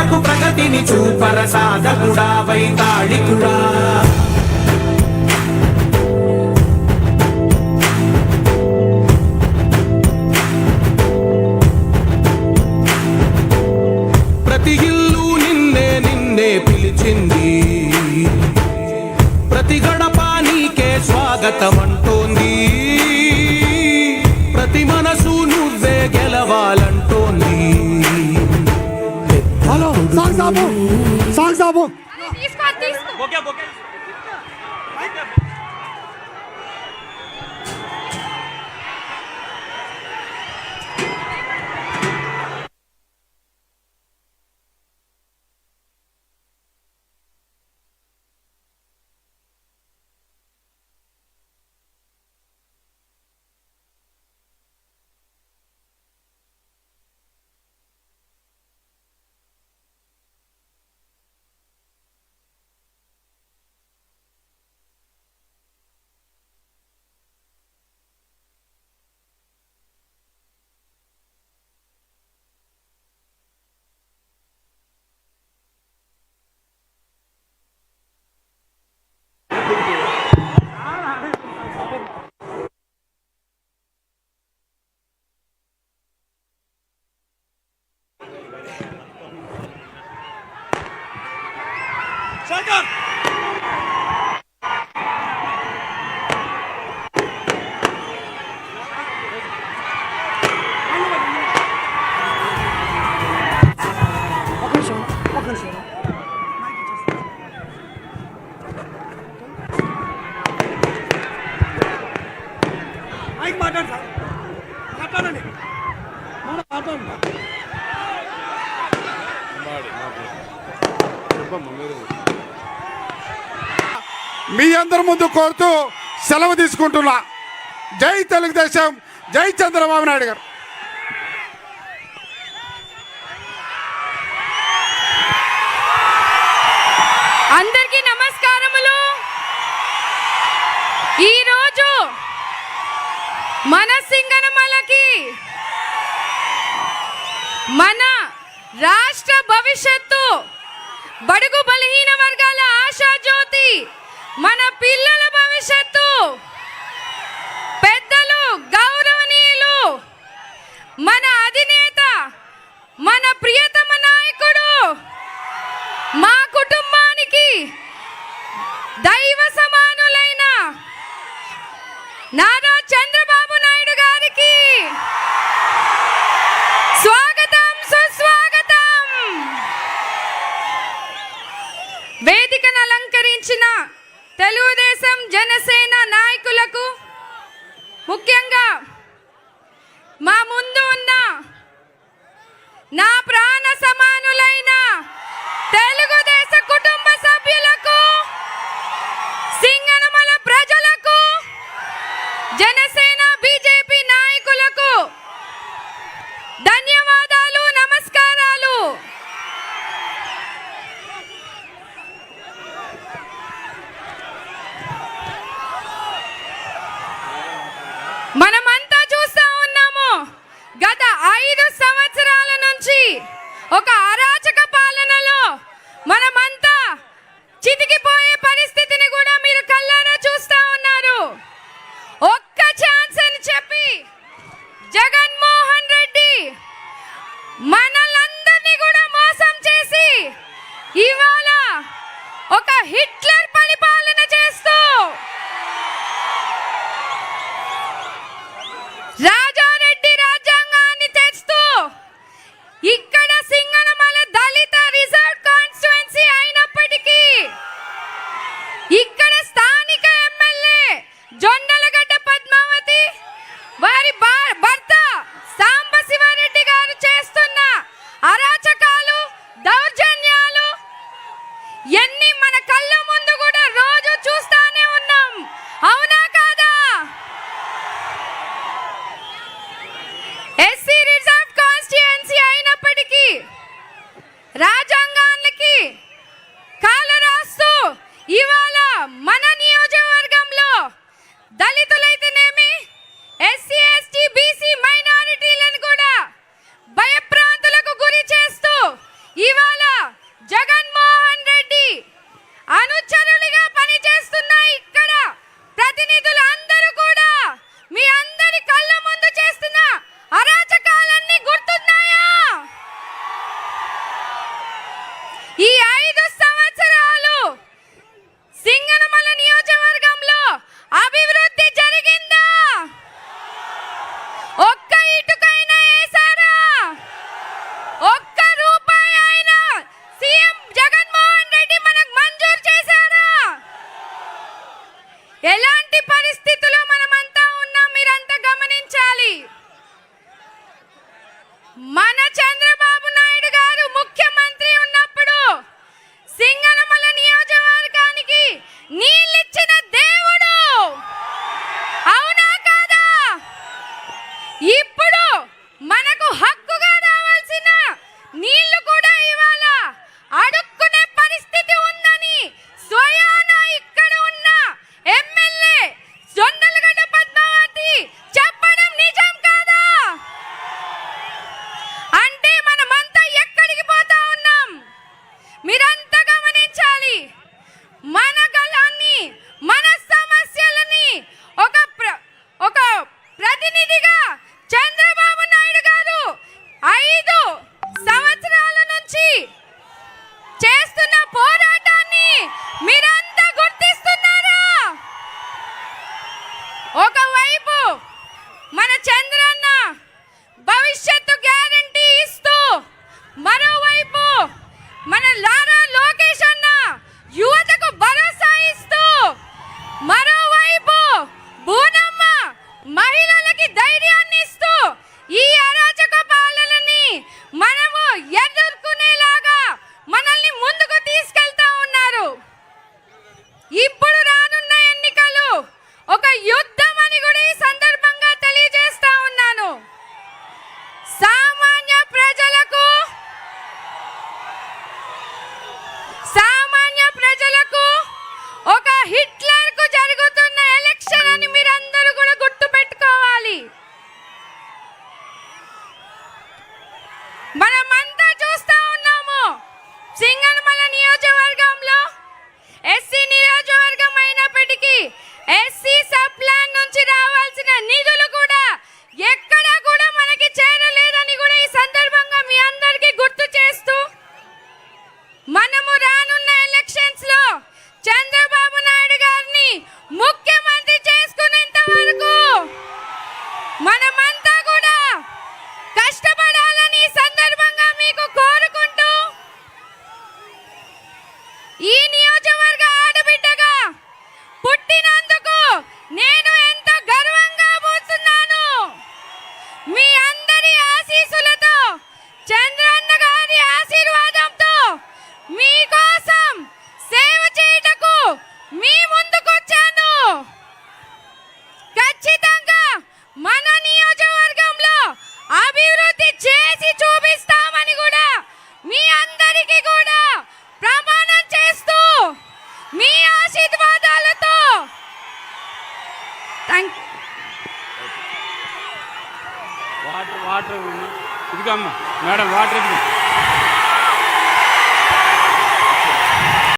మనకు ప్రగతిని చూపర సాధకుడా వైతాళికుడా. ప్రతి ఇల్లు నిన్నే నిన్నే పిలిచింది. ప్రతి గడప నీకే స్వాగతం అంటూ Saksa bu. Saksa bu. सरकार మీ అందరి ముందు కోరుతూ సెలవు తీసుకుంటున్నా. జై తెలుగుదేశం జై చంద్రబాబు నాయుడు గారు. అందరికీ నమస్కారములు. ఈరోజు మన సింగనమలకి మన రాష్ట్ర భవిష్యత్తు బడుగు బలహీన వర్గాల ఆశా జ్యోతి మన పిల్లల భవిష్యత్తు. ఎలాంటి పరిస్థితి? వారికి కూడా ప్రమాణం చేస్తూ మీ ఆశీర్వాదాలతో వాటర్ వాటర్ ఇదిగమ్మా మేడం వాటర్